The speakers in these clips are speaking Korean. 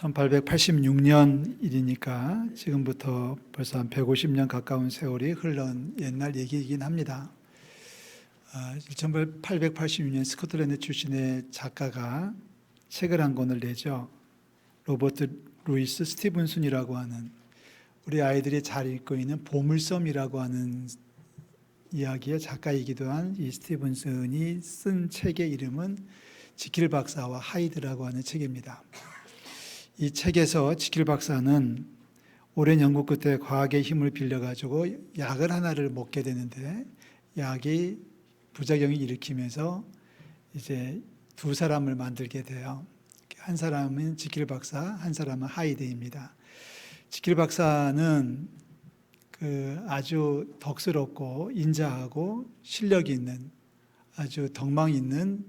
1886년 일이니까 지금부터 벌써 한 150년 가까운 세월이 흘러온 옛날 얘기이긴 합니다. 아, 1886년 스코틀랜드 출신의 작가가 책을 한 권을 내죠. 로버트 루이스 스티븐슨이라고 하는 우리 아이들이 잘 읽고 있는 보물섬이라고 하는 이야기의 작가이기도 한 이 스티븐슨이 쓴 책의 이름은 지킬 박사와 하이드라고 하는 책입니다. 이 책에서 지킬 박사는 오랜 연구 끝에 과학의 힘을 빌려 가지고 약을 하나를 먹게 되는데 약이 부작용을 일으키면서 이제 두 사람을 만들게 돼요. 한 사람은 지킬 박사, 한 사람은 하이드입니다. 지킬 박사는 그 아주 덕스럽고 인자하고 실력 있는 아주 덕망 있는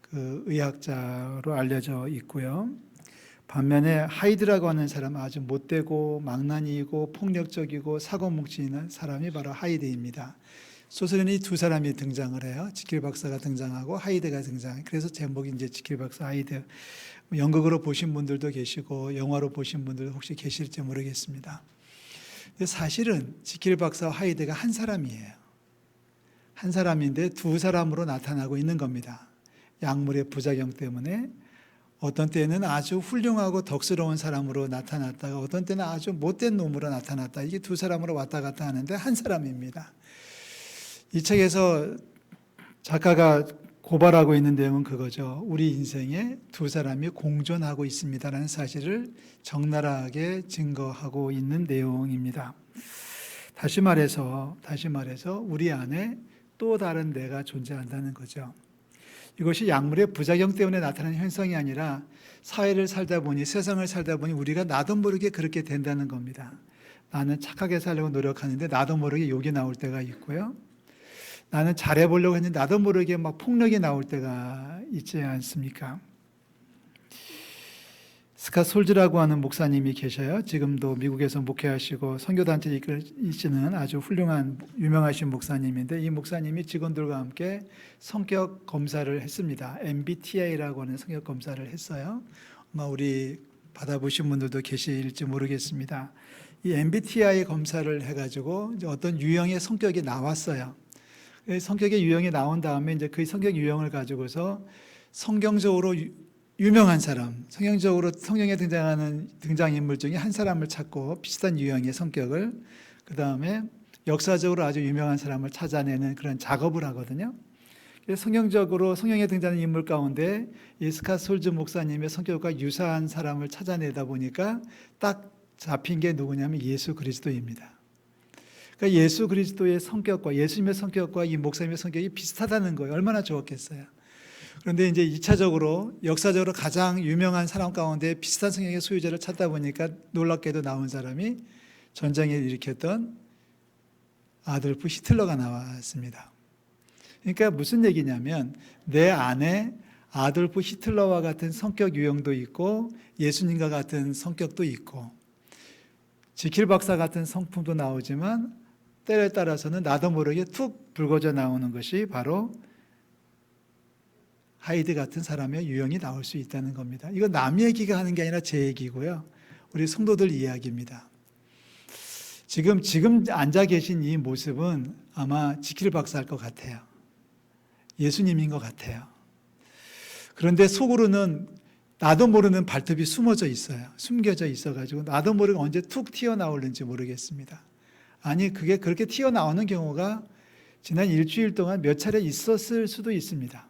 그 의학자로 알려져 있고요. 반면에 하이드라고 하는 사람은 아주 못되고 망나니이고 폭력적이고 사고 뭉치는 사람이 바로 하이드입니다. 소설에는 이 두 사람이 등장을 해요. 지킬 박사가 등장하고 하이드가 등장. 그래서 제목이 이제 지킬 박사 하이드. 연극으로 보신 분들도 계시고 영화로 보신 분들 혹시 계실지 모르겠습니다. 사실은 지킬 박사와 하이드가 한 사람이에요. 한 사람인데 두 사람으로 나타나고 있는 겁니다. 약물의 부작용 때문에 어떤 때는 아주 훌륭하고 덕스러운 사람으로 나타났다가 어떤 때는 아주 못된 놈으로 나타났다. 이게 두 사람으로 왔다 갔다 하는데 한 사람입니다. 이 책에서 작가가 고발하고 있는 내용은 그거죠. 우리 인생에 두 사람이 공존하고 있습니다라는 사실을 적나라하게 증거하고 있는 내용입니다. 다시 말해서 다시 말해서 우리 안에 또 다른 내가 존재한다는 거죠. 이것이 약물의 부작용 때문에 나타나는 현상이 아니라 사회를 살다 보니 세상을 살다 보니 우리가 나도 모르게 그렇게 된다는 겁니다. 나는 착하게 살려고 노력하는데 나도 모르게 욕이 나올 때가 있고요. 나는 잘해보려고 했는데 나도 모르게 막 폭력이 나올 때가 있지 않습니까? 스카 솔즈라고 하는 목사님이 계셔요. 지금도 미국에서 목회하시고 선교단체 이끄시는 아주 훌륭한 유명하신 목사님인데 이 목사님이 직원들과 함께 성격 검사를 했습니다. MBTI라고 하는 성격 검사를 했어요. 아마 우리 받아보신 분들도 계실지 모르겠습니다. 이 MBTI 검사를 해가지고 어떤 유형의 성격이 나왔어요. 그 성격의 유형이 나온 다음에 이제 그 성격 유형을 가지고서 성경적으로 유명한 사람, 성경적으로 성경에 등장하는 등장 인물 중에 한 사람을 찾고 비슷한 유형의 성격을 그 다음에 역사적으로 아주 유명한 사람을 찾아내는 그런 작업을 하거든요. 성경적으로 성경에 등장하는 인물 가운데 이 스카 솔즈 목사님의 성격과 유사한 사람을 찾아내다 보니까 딱 잡힌 게 누구냐면 예수 그리스도입니다. 그러니까 예수 그리스도의 성격과 예수님의 성격과 이 목사님의 성격이 비슷하다는 거예요. 얼마나 좋았겠어요. 그런데 이제 2차적으로 역사적으로 가장 유명한 사람 가운데 비슷한 성격의 소유자를 찾다 보니까 놀랍게도 나온 사람이 전쟁을 일으켰던 아돌프 히틀러가 나왔습니다. 그러니까 무슨 얘기냐면 내 안에 아돌프 히틀러와 같은 성격 유형도 있고 예수님과 같은 성격도 있고 지킬 박사 같은 성품도 나오지만 때에 따라서는 나도 모르게 툭 불거져 나오는 것이 바로 하이드 같은 사람의 유형이 나올 수 있다는 겁니다. 이거 남 얘기가 하는 게 아니라 제 얘기고요. 우리 성도들 이야기입니다. 지금 지금 앉아 계신 이 모습은 아마 지킬 박사일 것 같아요. 예수님인 것 같아요. 그런데 속으로는 나도 모르는 발톱이 숨어져 있어요. 숨겨져 있어가지고 나도 모르게 언제 툭 튀어나올는지 모르겠습니다. 아니 그게 그렇게 튀어나오는 경우가 지난 일주일 동안 몇 차례 있었을 수도 있습니다.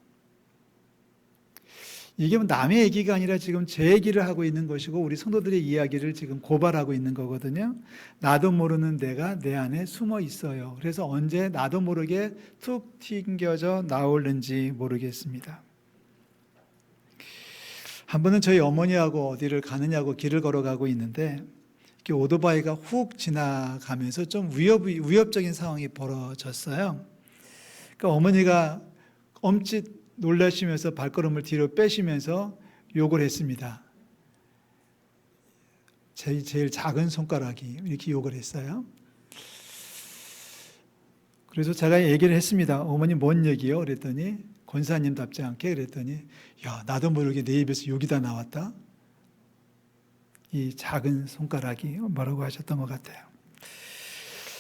이게 뭐 남의 얘기가 아니라 지금 제 얘기를 하고 있는 것이고 우리 성도들의 이야기를 지금 고발하고 있는 거거든요. 나도 모르는 내가 내 안에 숨어 있어요. 그래서 언제 나도 모르게 툭 튕겨져 나오는지 모르겠습니다. 한 번은 저희 어머니하고 어디를 가느냐고 길을 걸어가고 있는데 이렇게 오토바이가 훅 지나가면서 좀 위협, 위협적인 상황이 벌어졌어요. 그러니까 어머니가 엄짓 놀라시면서 발걸음을 뒤로 빼시면서 욕을 했습니다. 제일, 제일 작은 손가락이 이렇게 욕을 했어요. 그래서 제가 얘기를 했습니다. 어머니 뭔 얘기요? 그랬더니 권사님 답지 않게 그랬더니 야 나도 모르게 내 입에서 욕이 다 나왔다. 이 작은 손가락이 뭐라고 하셨던 것 같아요.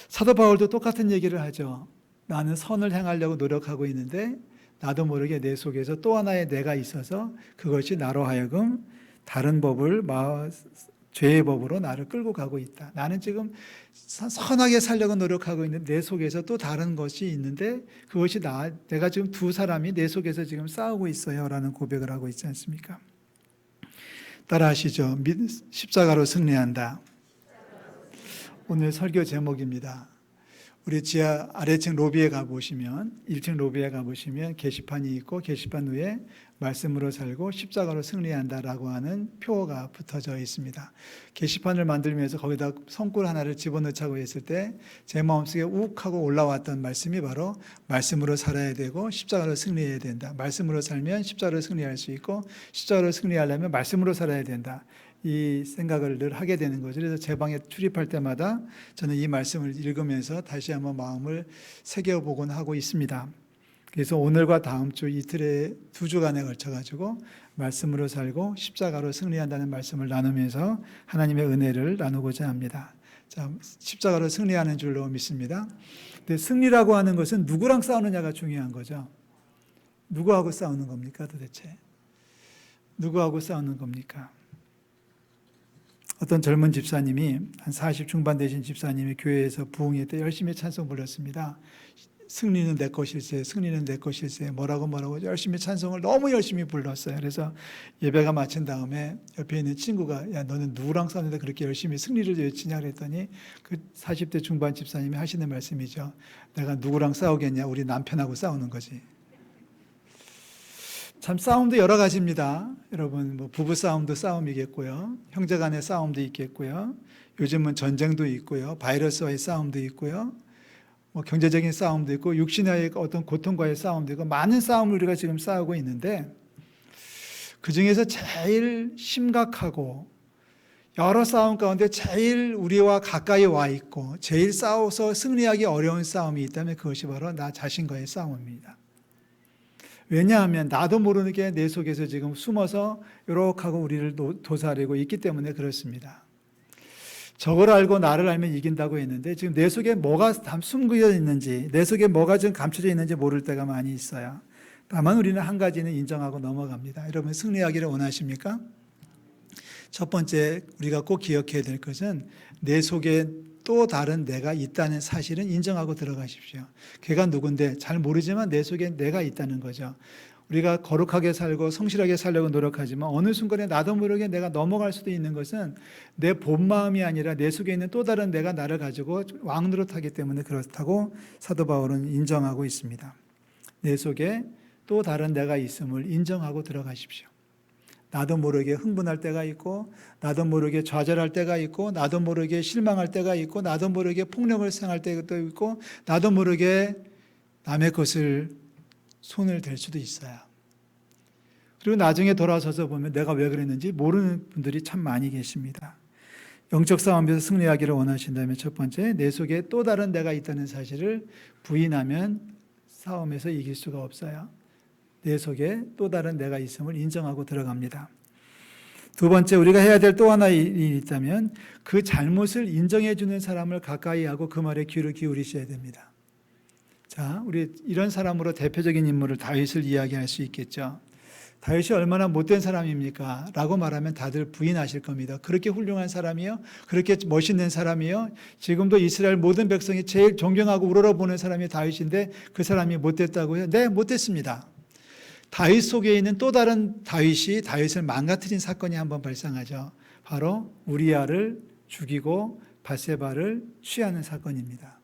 사도 바울도 똑같은 얘기를 하죠. 나는 선을 행하려고 노력하고 있는데 나도 모르게 내 속에서 또 하나의 내가 있어서 그것이 나로 하여금 다른 법을 마- 죄의 법으로 나를 끌고 가고 있다. 나는 지금 선- 선하게 살려고 노력하고 있는데 내 속에서 또 다른 것이 있는데 그것이 나 내가 지금 두 사람이 내 속에서 지금 싸우고 있어요라는 고백을 하고 있지 않습니까? 따라하시죠. 믿- 십자가로 승리한다. 오늘 설교 제목입니다. 우리 지하 아래층 로비에 가 보시면 1층 로비에 가 보시면 게시판이 있고 게시판 위에 말씀으로 살고 십자가로 승리한다라고 하는 표가 붙어져 있습니다. 게시판을 만들면서 거기다 성꿀 하나를 집어넣자고 했을 때 제 마음속에 욱 하고 올라왔던 말씀이 바로 말씀으로 살아야 되고 십자가로 승리해야 된다. 말씀으로 살면 십자가로 승리할 수 있고 십자가로 승리하려면 말씀으로 살아야 된다. 이 생각을 늘 하게 되는 거죠. 그래서 제 방에 출입할 때마다 저는 이 말씀을 읽으면서 다시 한번 마음을 새겨보곤 하고 있습니다. 그래서 오늘과 다음 주 이틀에 두 주간에 걸쳐 가지고 말씀으로 살고 십자가로 승리한다는 말씀을 나누면서 하나님의 은혜를 나누고자 합니다. 자, 십자가로 승리하는 줄로 믿습니다. 근데 승리라고 하는 것은 누구랑 싸우느냐가 중요한 거죠. 누구하고 싸우는 겁니까 도대체? 누구하고 싸우는 겁니까? 어떤 젊은 집사님이 한 40 중반 되신 집사님이 교회에서 부흥회 때 열심히 찬송 불렀습니다. 승리는 내 것일세, 승리는 내 것일세, 뭐라고 뭐라고 열심히 찬송을 너무 열심히 불렀어요. 그래서 예배가 마친 다음에 옆에 있는 친구가 야 너는 누구랑 싸우는데 그렇게 열심히 승리를 외치냐 그랬더니 그 40대 중반 집사님이 하시는 말씀이죠. 내가 누구랑 싸우겠냐? 우리 남편하고 싸우는 거지. 참 싸움도 여러 가지입니다. 여러분 뭐 부부 싸움도 싸움이겠고요. 형제 간의 싸움도 있겠고요. 요즘은 전쟁도 있고요. 바이러스와의 싸움도 있고요. 뭐 경제적인 싸움도 있고 육신의 어떤 고통과의 싸움도 있고 많은 싸움을 우리가 지금 싸우고 있는데 그 중에서 제일 심각하고 여러 싸움 가운데 제일 우리와 가까이 와 있고 제일 싸워서 승리하기 어려운 싸움이 있다면 그것이 바로 나 자신과의 싸움입니다. 왜냐하면 나도 모르게 내 속에서 지금 숨어서 요렇게 하고 우리를 노- 도사리고 있기 때문에 그렇습니다. 저걸 알고 나를 알면 이긴다고 했는데 지금 내 속에 뭐가 담- 숨겨 있는지 내 속에 뭐가 지금 감춰져 있는지 모를 때가 많이 있어요. 다만 우리는 한 가지는 인정하고 넘어갑니다. 여러분 승리하기를 원하십니까? 첫 번째 우리가 꼭 기억해야 될 것은 내 속에 또 다른 내가 있다는 사실은 인정하고 들어가십시오. 걔가 누군데 잘 모르지만 내 속에 내가 있다는 거죠. 우리가 거룩하게 살고 성실하게 살려고 노력하지만 어느 순간에 나도 모르게 내가 넘어갈 수도 있는 것은 내 본 마음이 아니라 내 속에 있는 또 다른 내가 나를 가지고 왕노릇하기 때문에 그렇다고 사도 바울은 인정하고 있습니다. 내 속에 또 다른 내가 있음을 인정하고 들어가십시오. 나도 모르게 흥분할 때가 있고, 나도 모르게 좌절할 때가 있고, 나도 모르게 실망할 때가 있고, 나도 모르게 폭력을 생할 때도 있고, 나도 모르게 남의 것을 손을 댈 수도 있어요. 그리고 나중에 돌아서서 보면 내가 왜 그랬는지 모르는 분들이 참 많이 계십니다. 영적 싸움에서 승리하기를 원하신다면 첫 번째, 내 속에 또 다른 내가 있다는 사실을 부인하면 싸움에서 이길 수가 없어요. 내 속에 또 다른 내가 있음을 인정하고 들어갑니다. 두 번째, 우리가 해야 될 또 하나의 일이 있다면 그 잘못을 인정해 주는 사람을 가까이 하고 그 말에 귀를 기울이셔야 됩니다. 자, 우리 이런 사람으로 대표적인 인물을 다윗을 이야기할 수 있겠죠. 다윗이 얼마나 못된 사람입니까? 라고 말하면 다들 부인하실 겁니다. 그렇게 훌륭한 사람이요? 그렇게 멋있는 사람이요? 지금도 이스라엘 모든 백성이 제일 존경하고 우러러보는 사람이 다윗인데 그 사람이 못됐다고요? 네, 못됐습니다. 다윗 속에 있는 또 다른 다윗이 다윗을 망가뜨린 사건이 한번 발생하죠. 바로 우리아를 죽이고 바세바를 취하는 사건입니다.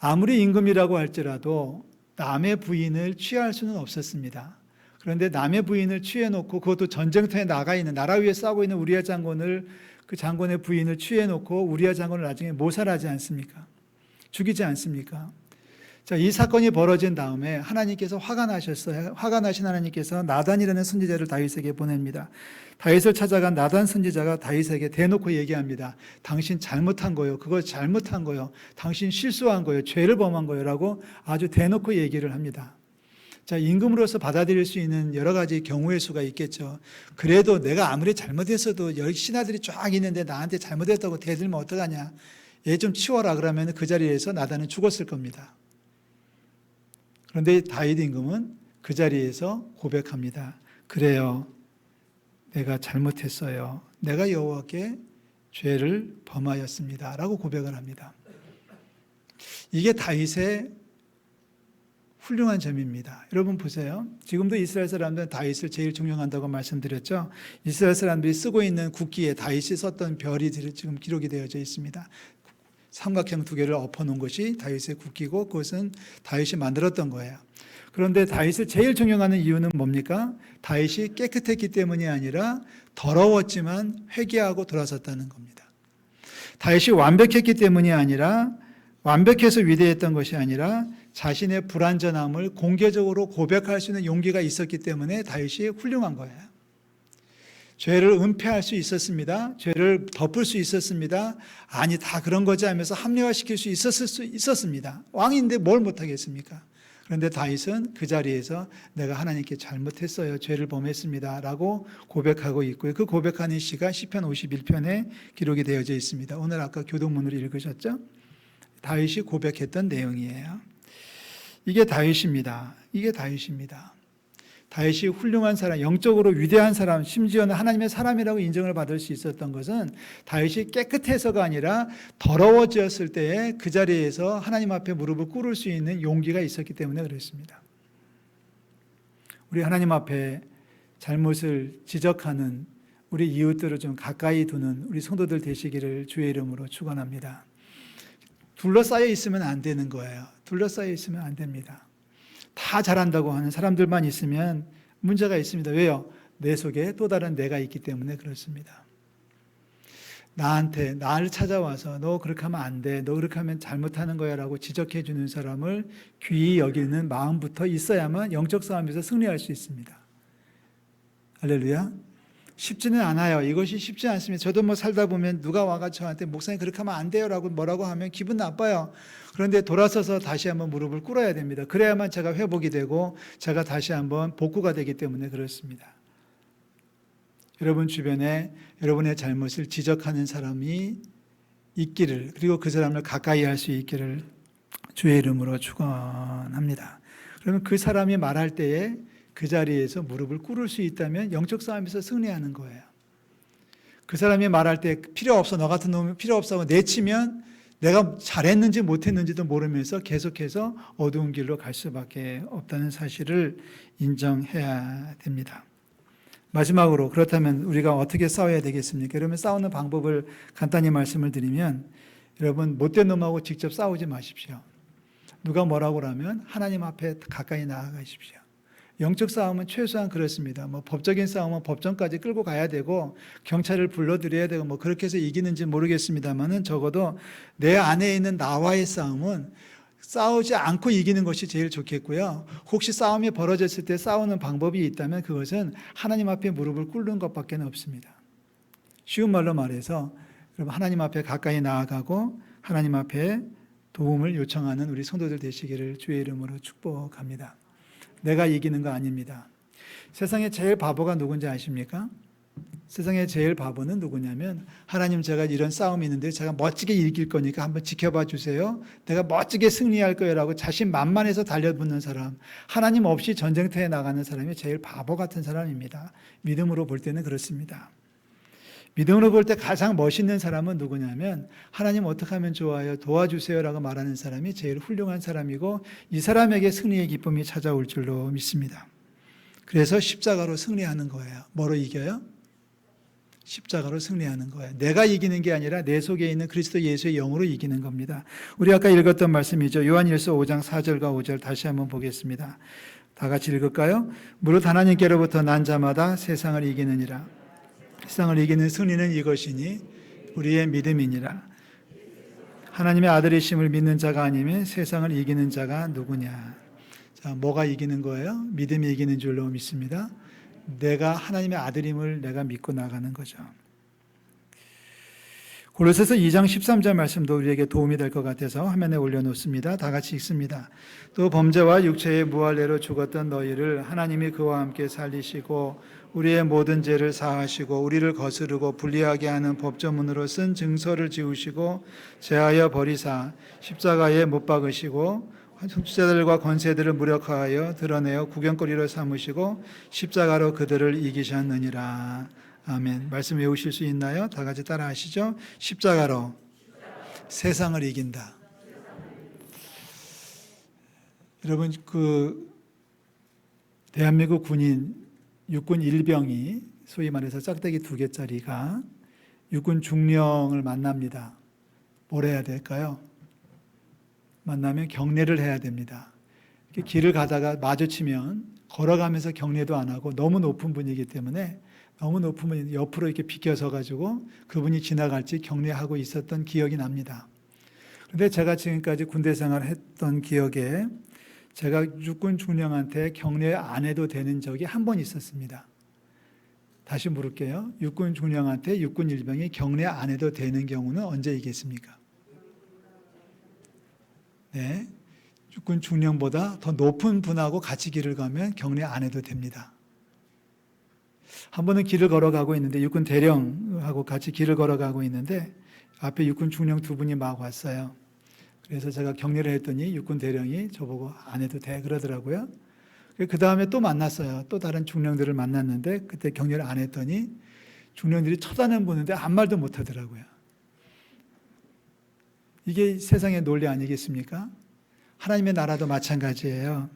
아무리 임금이라고 할지라도 남의 부인을 취할 수는 없었습니다. 그런데 남의 부인을 취해놓고 그것도 전쟁터에 나가 있는 나라 위에 싸우고 있는 우리아 장군을 그 장군의 부인을 취해놓고 우리아 장군을 나중에 모살하지 않습니까? 죽이지 않습니까? 자, 이 사건이 벌어진 다음에 하나님께서 화가 나셨어요. 화가 나신 하나님께서 나단이라는 선지자를 다윗에게 보냅니다. 다윗을 찾아간 나단 선지자가 다윗에게 대놓고 얘기합니다. 당신 잘못한 거요. 그거 잘못한 거요. 당신 실수한 거요. 죄를 범한 거요라고 아주 대놓고 얘기를 합니다. 자, 임금으로서 받아들일 수 있는 여러 가지 경우의 수가 있겠죠. 그래도 내가 아무리 잘못했어도 열 신하들이 쫙 있는데 나한테 잘못했다고 대들면 어떡하냐. 얘 좀 치워라 그러면 그 자리에서 나단은 죽었을 겁니다. 그런데 다윗 임금은 그 자리에서 고백합니다. 그래요. 내가 잘못했어요. 내가 여호와께 죄를 범하였습니다라고 고백을 합니다. 이게 다윗의 훌륭한 점입니다. 여러분 보세요. 지금도 이스라엘 사람들은 다윗을 제일 존경한다고 말씀드렸죠. 이스라엘 사람들이 쓰고 있는 국기에 다윗이 썼던 별이 지금 기록이 되어져 있습니다. 삼각형 두 개를 엎어놓은 것이 다윗의 국기고 그것은 다윗이 만들었던 거예요. 그런데 다윗을 제일 존경하는 이유는 뭡니까? 다윗이 깨끗했기 때문이 아니라 더러웠지만 회개하고 돌아섰다는 겁니다. 다윗이 완벽했기 때문이 아니라 완벽해서 위대했던 것이 아니라 자신의 불완전함을 공개적으로 고백할 수 있는 용기가 있었기 때문에 다윗이 훌륭한 거예요. 죄를 은폐할 수 있었습니다. 죄를 덮을 수 있었습니다. 아니 다 그런 거지 하면서 합리화시킬 수 있었을 수 있었습니다. 왕인데 뭘 못하겠습니까? 그런데 다윗은 그 자리에서 내가 하나님께 잘못했어요. 죄를 범했습니다 라고 고백하고 있고요. 그 고백하는 시가 시편 51편에 기록이 되어져 있습니다. 오늘 아까 교동문으로 읽으셨죠? 다윗이 고백했던 내용이에요. 이게 다윗입니다. 이게 다윗입니다. 다윗이 훌륭한 사람, 영적으로 위대한 사람, 심지어는 하나님의 사람이라고 인정을 받을 수 있었던 것은 다윗이 깨끗해서가 아니라 더러워졌을 때에 그 자리에서 하나님 앞에 무릎을 꿇을 수 있는 용기가 있었기 때문에 그랬습니다. 우리 하나님 앞에 잘못을 지적하는 우리 이웃들을 좀 가까이 두는 우리 성도들 되시기를 주의 이름으로 축원합니다. 둘러싸여 있으면 안 되는 거예요. 둘러싸여 있으면 안 됩니다. 다 잘한다고 하는 사람들만 있으면 문제가 있습니다. 왜요? 내 속에 또 다른 내가 있기 때문에 그렇습니다. 나한테 나를 찾아와서 너 그렇게 하면 안 돼. 너 그렇게 하면 잘못하는 거야라고 지적해 주는 사람을 귀히 여기는 마음부터 있어야만 영적 싸움에서 승리할 수 있습니다. 할렐루야. 쉽지는 않아요. 이것이 쉽지 않습니다. 저도 뭐 살다 보면 누가 와가 저한테 목사님 그렇게 하면 안 돼요라고 뭐라고 하면 기분 나빠요. 그런데 돌아서서 다시 한번 무릎을 꿇어야 됩니다. 그래야만 제가 회복이 되고 제가 다시 한번 복구가 되기 때문에 그렇습니다. 여러분 주변에 여러분의 잘못을 지적하는 사람이 있기를 그리고 그 사람을 가까이 할 수 있기를 주의 이름으로 축원합니다. 그러면 그 사람이 말할 때에 그 자리에서 무릎을 꿇을 수 있다면 영적 싸움에서 승리하는 거예요. 그 사람이 말할 때 필요 없어 너 같은 놈이 필요 없어 내치면 내가 잘했는지 못했는지도 모르면서 계속해서 어두운 길로 갈 수밖에 없다는 사실을 인정해야 됩니다. 마지막으로 그렇다면 우리가 어떻게 싸워야 되겠습니까? 그러면 싸우는 방법을 간단히 말씀을 드리면 여러분 못된 놈하고 직접 싸우지 마십시오. 누가 뭐라고 하면 하나님 앞에 가까이 나아가십시오. 영적 싸움은 최소한 그렇습니다. 뭐 법적인 싸움은 법정까지 끌고 가야 되고 경찰을 불러들여야 되고 뭐 그렇게 해서 이기는지 모르겠습니다만은 적어도 내 안에 있는 나와의 싸움은 싸우지 않고 이기는 것이 제일 좋겠고요. 혹시 싸움이 벌어졌을 때 싸우는 방법이 있다면 그것은 하나님 앞에 무릎을 꿇는 것밖에 없습니다. 쉬운 말로 말해서 여러분 하나님 앞에 가까이 나아가고 하나님 앞에 도움을 요청하는 우리 성도들 되시기를 주의 이름으로 축복합니다. 내가 이기는 거 아닙니다. 세상에 제일 바보가 누군지 아십니까? 세상에 제일 바보는 누구냐면 하나님 제가 이런 싸움이 있는데 제가 멋지게 이길 거니까 한번 지켜봐 주세요. 내가 멋지게 승리할 거예요라고 자신 만만해서 달려붙는 사람, 하나님 없이 전쟁터에 나가는 사람이 제일 바보 같은 사람입니다. 믿음으로 볼 때는 그렇습니다. 믿음으로 볼 때 가장 멋있는 사람은 누구냐면 하나님 어떻게 하면 좋아요? 도와주세요라고 말하는 사람이 제일 훌륭한 사람이고 이 사람에게 승리의 기쁨이 찾아올 줄로 믿습니다. 그래서 십자가로 승리하는 거예요. 뭐로 이겨요? 십자가로 승리하는 거예요. 내가 이기는 게 아니라 내 속에 있는 그리스도 예수의 영으로 이기는 겁니다. 우리 아까 읽었던 말씀이죠. 요한일서 5장 4절과 5절 다시 한번 보겠습니다. 다 같이 읽을까요? 무릇 하나님께로부터 난 자마다 세상을 이기느니라. 세상을 이기는 승리는 이것이니 우리의 믿음이니라. 하나님의 아들이심을 믿는 자가 아니면 세상을 이기는 자가 누구냐? 자, 뭐가 이기는 거예요? 믿음이 이기는 줄로 믿습니다. 내가 하나님의 아들임을 내가 믿고 나가는 거죠. 골로새서 2장 13절 말씀도 우리에게 도움이 될 것 같아서 화면에 올려놓습니다. 다 같이 읽습니다. 또 범죄와 육체의 무할례로 죽었던 너희를 하나님이 그와 함께 살리시고 우리의 모든 죄를 사하시고 우리를 거스르고 불리하게 하는 법조문으로 쓴 증서를 지우시고 제하여 버리사 십자가에 못 박으시고 통치자들과 권세들을 무력화하여 드러내어 구경거리로 삼으시고 십자가로 그들을 이기셨느니라. 아멘. 말씀 외우실 수 있나요? 다 같이 따라 하시죠. 십자가로 세상을 이긴다. 여러분 그 대한민국 군인 육군 일병이 소위 말해서 짝대기 두 개짜리가 육군 중령을 만납니다. 뭘 해야 될까요? 만나면 경례를 해야 됩니다. 길을 가다가 마주치면 걸어가면서 경례도 안 하고 너무 높은 분이기 때문에 너무 분이 옆으로 이렇게 비껴서 가지고 그분이 지나갈지 경례하고 있었던 기억이 납니다. 그런데 제가 지금까지 군대 생활 했던 기억에 제가 육군 중령한테 경례 안 해도 되는 적이 한 번 있었습니다. 다시 물을게요. 육군 중령한테 육군 일병이 경례 안 해도 되는 경우는 언제이겠습니까? 네. 육군 중령보다 더 높은 분하고 같이 길을 가면 경례 안 해도 됩니다. 한 번은 길을 걸어가고 있는데 육군 대령하고 같이 길을 걸어가고 있는데 앞에 육군 중령 두 분이 막 왔어요. 그래서 제가 격려를 했더니 육군 대령이 저보고 안 해도 돼 그러더라고요. 그 다음에 또 만났어요. 또 다른 중령들을 만났는데 그때 격려를 안 했더니 중령들이 쳐다는 보는데 아무 말도 못 하더라고요. 이게 세상의 논리 아니겠습니까? 하나님의 나라도 마찬가지예요.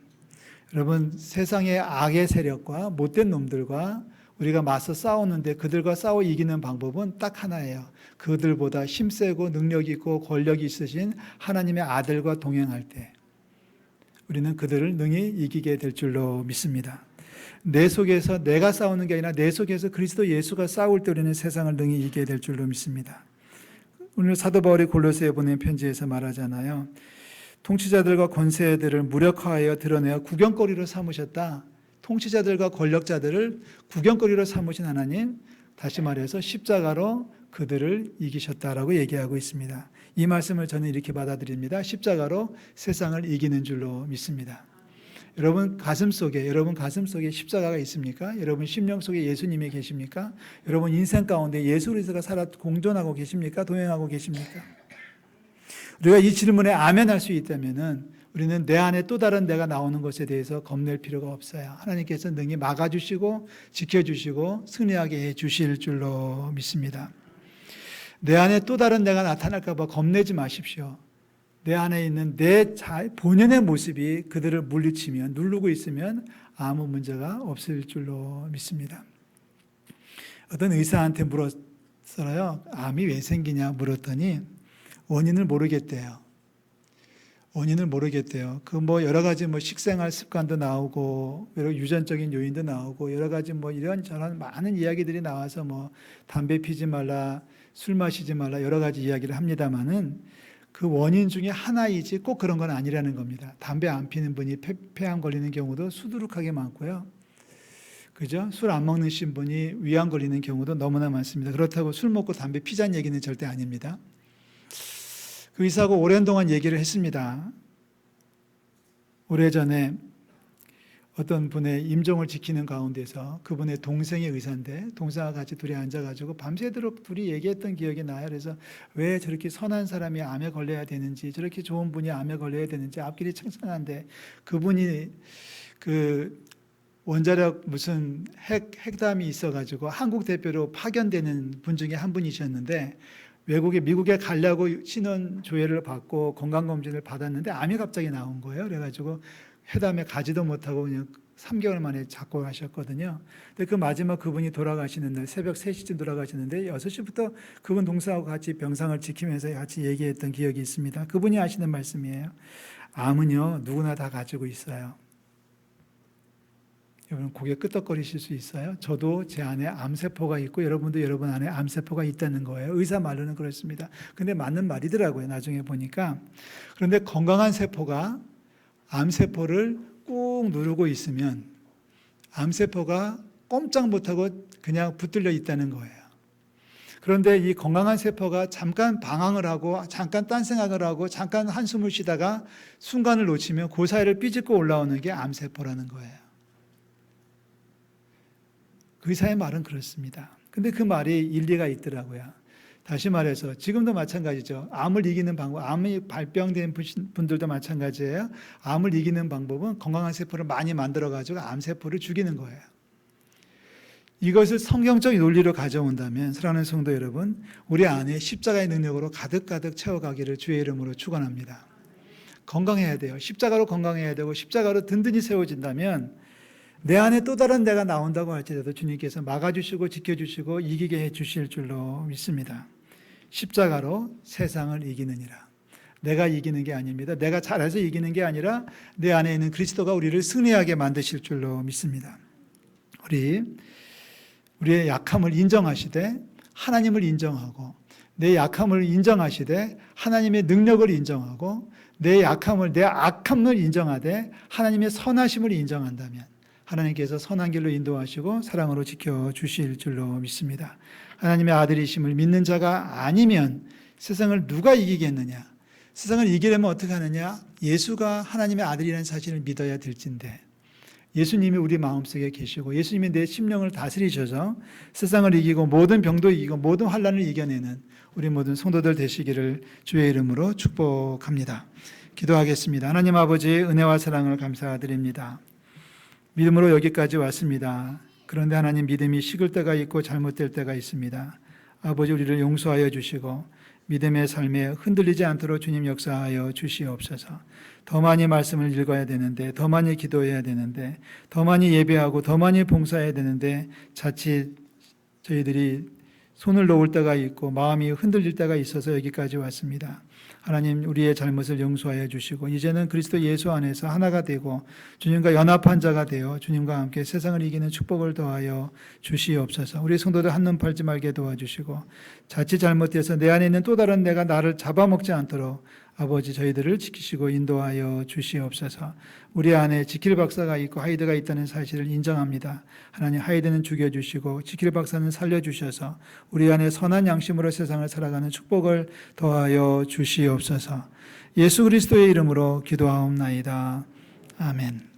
여러분 세상의 악의 세력과 못된 놈들과 우리가 맞서 싸우는데 그들과 싸워 이기는 방법은 딱 하나예요. 그들보다 힘세고 능력 있고 권력이 있으신 하나님의 아들과 동행할 때 우리는 그들을 능히 이기게 될 줄로 믿습니다. 내 속에서 내가 싸우는 게 아니라 내 속에서 그리스도 예수가 싸울 때 우리는 세상을 능히 이기게 될 줄로 믿습니다. 오늘 사도 바울이 골로새에 보낸 편지에서 말하잖아요. 통치자들과 권세들을 무력화하여 드러내어 구경거리로 삼으셨다. 통치자들과 권력자들을 구경거리로 삼으신 하나님, 다시 말해서 십자가로 그들을 이기셨다라고 얘기하고 있습니다. 이 말씀을 저는 이렇게 받아들입니다. 십자가로 세상을 이기는 줄로 믿습니다. 여러분 가슴 속에 여러분 가슴 속에 십자가가 있습니까? 여러분 심령 속에 예수님이 계십니까? 여러분 인생 가운데 예수 그리스도가 살아 공존하고 계십니까? 동행하고 계십니까? 우리가 이 질문에 아멘 할 수 있다면은 우리는 내 안에 또 다른 내가 나오는 것에 대해서 겁낼 필요가 없어요. 하나님께서 능히 막아주시고 지켜주시고 승리하게 해 주실 줄로 믿습니다. 내 안에 또 다른 내가 나타날까봐 겁내지 마십시오. 내 안에 있는 내 자, 본연의 모습이 그들을 물리치면, 누르고 있으면 아무 문제가 없을 줄로 믿습니다. 어떤 의사한테 물었어요. 암이 왜 생기냐 물었더니 원인을 모르겠대요. 원인을 모르겠대요. 그 뭐 여러 가지 뭐 식생활 습관도 나오고 여러 유전적인 요인도 나오고 여러 가지 뭐 이런 저런 많은 이야기들이 나와서 뭐 담배 피지 말라, 술 마시지 말라 여러 가지 이야기를 합니다만은 그 원인 중에 하나이지 꼭 그런 건 아니라는 겁니다. 담배 안 피는 분이 폐, 폐암 걸리는 경우도 수두룩하게 많고요. 그죠? 술 안 먹는 신분이 위암 걸리는 경우도 너무나 많습니다. 그렇다고 술 먹고 담배 피자는 얘기는 절대 아닙니다. 그 의사하고 오랜 동안 얘기를 했습니다. 오래전에 어떤 분의 임종을 지키는 가운데서 그분의 동생의 의사인데 동생과 같이 둘이 앉아가지고 밤새도록 둘이 얘기했던 기억이 나요. 그래서 왜 저렇게 선한 사람이 암에 걸려야 되는지 저렇게 좋은 분이 암에 걸려야 되는지 앞길이 창창한데 그분이 그 원자력 무슨 핵 핵담이 있어가지고 한국 대표로 파견되는 분 중에 한 분이셨는데 외국에 미국에 가려고 신원 조회를 받고 건강 검진을 받았는데 암이 갑자기 나온 거예요. 그래가지고 회담에 가지도 못하고 그냥 3개월 만에 작고 하셨거든요. 근데 그 마지막 그분이 돌아가시는 날 새벽 3시쯤 돌아가시는데 6시부터 그분 동생하고 같이 병상을 지키면서 같이 얘기했던 기억이 있습니다. 그분이 하시는 말씀이에요. 암은요, 누구나 다 가지고 있어요. 여러분 고개 끄덕거리실 수 있어요? 저도 제 안에 암세포가 있고 여러분도 여러분 안에 암세포가 있다는 거예요. 의사 말로는 그렇습니다. 근데 맞는 말이더라고요. 나중에 보니까. 그런데 건강한 세포가 암세포를 꾹 누르고 있으면 암세포가 꼼짝 못하고 그냥 붙들려 있다는 거예요. 그런데 이 건강한 세포가 잠깐 방황을 하고 잠깐 딴 생각을 하고 잠깐 한숨을 쉬다가 순간을 놓치면 그 사이를 삐집고 올라오는 게 암세포라는 거예요. 그 의사의 말은 그렇습니다. 근데 그 말이 일리가 있더라고요. 다시 말해서 지금도 마찬가지죠. 암을 이기는 방법, 암이 발병된 분들도 마찬가지예요. 암을 이기는 방법은 건강한 세포를 많이 만들어 가지고 암 세포를 죽이는 거예요. 이것을 성경적 논리로 가져온다면 사랑하는 성도 여러분, 우리 안에 십자가의 능력으로 가득가득 채워가기를 주의 이름으로 축원합니다. 건강해야 돼요. 십자가로 건강해야 되고 십자가로 든든히 세워진다면 내 안에 또 다른 내가 나온다고 할지라도 주님께서 막아주시고 지켜주시고 이기게 해 주실 줄로 믿습니다. 십자가로 세상을 이기느니라. 내가 이기는 게 아닙니다. 내가 잘해서 이기는 게 아니라 내 안에 있는 그리스도가 우리를 승리하게 만드실 줄로 믿습니다. 우리 우리의 약함을 인정하시되 하나님을 인정하고 내 약함을 인정하시되 하나님의 능력을 인정하고 내 약함을 내 악함을 인정하되 하나님의 선하심을 인정한다면 하나님께서 선한 길로 인도하시고 사랑으로 지켜 주실 줄로 믿습니다. 하나님의 아들이심을 믿는 자가 아니면 세상을 누가 이기겠느냐? 세상을 이기려면 어떻게 하느냐? 예수가 하나님의 아들이라는 사실을 믿어야 될진데 예수님이 우리 마음속에 계시고 예수님이 내 심령을 다스리셔서 세상을 이기고 모든 병도 이기고 모든 환란을 이겨내는 우리 모든 성도들 되시기를 주의 이름으로 축복합니다. 기도하겠습니다. 하나님 아버지 은혜와 사랑을 감사드립니다. 믿음으로 여기까지 왔습니다. 그런데 하나님 믿음이 식을 때가 있고 잘못될 때가 있습니다. 아버지 우리를 용서하여 주시고 믿음의 삶에 흔들리지 않도록 주님 역사하여 주시옵소서. 더 많이 말씀을 읽어야 되는데, 더 많이 기도해야 되는데, 더 많이 예배하고 더 많이 봉사해야 되는데, 자칫 저희들이 손을 놓을 때가 있고 마음이 흔들릴 때가 있어서 여기까지 왔습니다. 하나님 우리의 잘못을 용서하여 주시고 이제는 그리스도 예수 안에서 하나가 되고 주님과 연합한 자가 되어 주님과 함께 세상을 이기는 축복을 더하여 주시옵소서. 우리 성도들 한눈 팔지 말게 도와주시고 자칫 잘못해서 내 안에 있는 또 다른 내가 나를 잡아먹지 않도록 아버지 저희들을 지키시고 인도하여 주시옵소서. 우리 안에 지킬 박사가 있고 하이드가 있다는 사실을 인정합니다. 하나님 하이드는 죽여주시고 지킬 박사는 살려주셔서 우리 안에 선한 양심으로 세상을 살아가는 축복을 더하여 주시옵소서. 예수 그리스도의 이름으로 기도하옵나이다. 아멘.